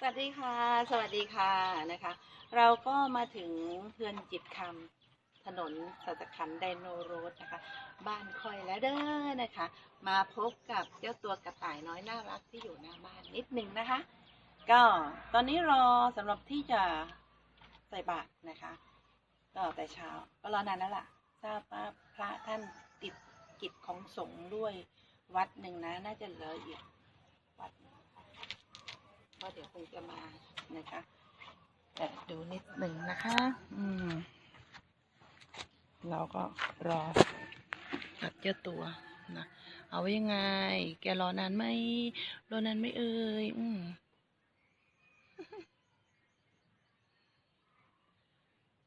สวัสดีค่ะ สวัสดีค่ะนะคะ เราก็มาถึงเพื่อนจิตคำถนนสัจขันไดโนโรดนะคะ บ้านคอยแล้วเด้อนะคะ มาพบกับเจ้าตัวกระต่ายน้อยน่ารักที่อยู่หน้าบ้านนิดนึงนะคะ ก็ตอนนี้รอสำหรับที่จะใส่บาตรนะคะก็แต่เช้าก็รอนานแล้วล่ะทราบว่าพระท่านติดกิจของสงฆ์ด้วยวัดหนึ่งนะ น่าจะเหลืออีกวัด ก็เดี๋ยวคงจะมานะคะแต่ดูนิดหนึ่งนะคะ อืม เราก็รอกับเจ้าตัวนะ เอาไว้ยังไง แกรอนานไหมรอนานไหมเอ่ย อืม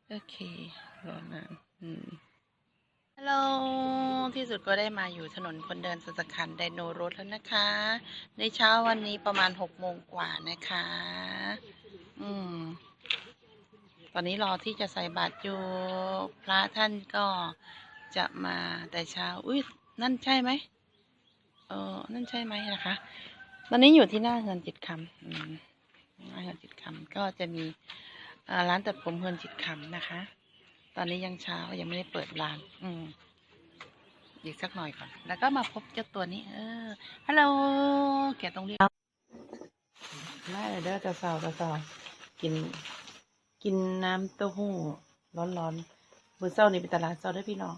โอเค รอนาน อืม ที่สุดก็ได้มาอยู่ถนนคนเดินสัจขันไดโนรถแล้วนะคะ ในเช้าวันนี้ประมาณหกโมงกว่านะคะ อืม ตอนนี้รอที่จะใส่บาตรอยู่พระท่านก็จะมาแต่เช้า อุ้ยนั่นใช่ไหมเออนั่นใช่ไหมนะคะ ตอนนี้อยู่ที่หน้าเฮือนจิตคำอืมหน้าเฮือนจิตคำก็จะมีร้านตัดผมเฮือนจิตคำนะคะ ตอนนี้ยังเช้ายังไม่ได้เปิดร้าน อืม อีกสักหน่อยก่อน แล้วก็มาพบเจ้าตัวนี้ เออ ฮัลโหล แกต้องเรียกได้เลยเด้อจะสาวจะสาวกิน กินน้ำเต้าหู้ร้อนๆมื้อเช้านี่ไปตลาดเช้าได้พี่น้อง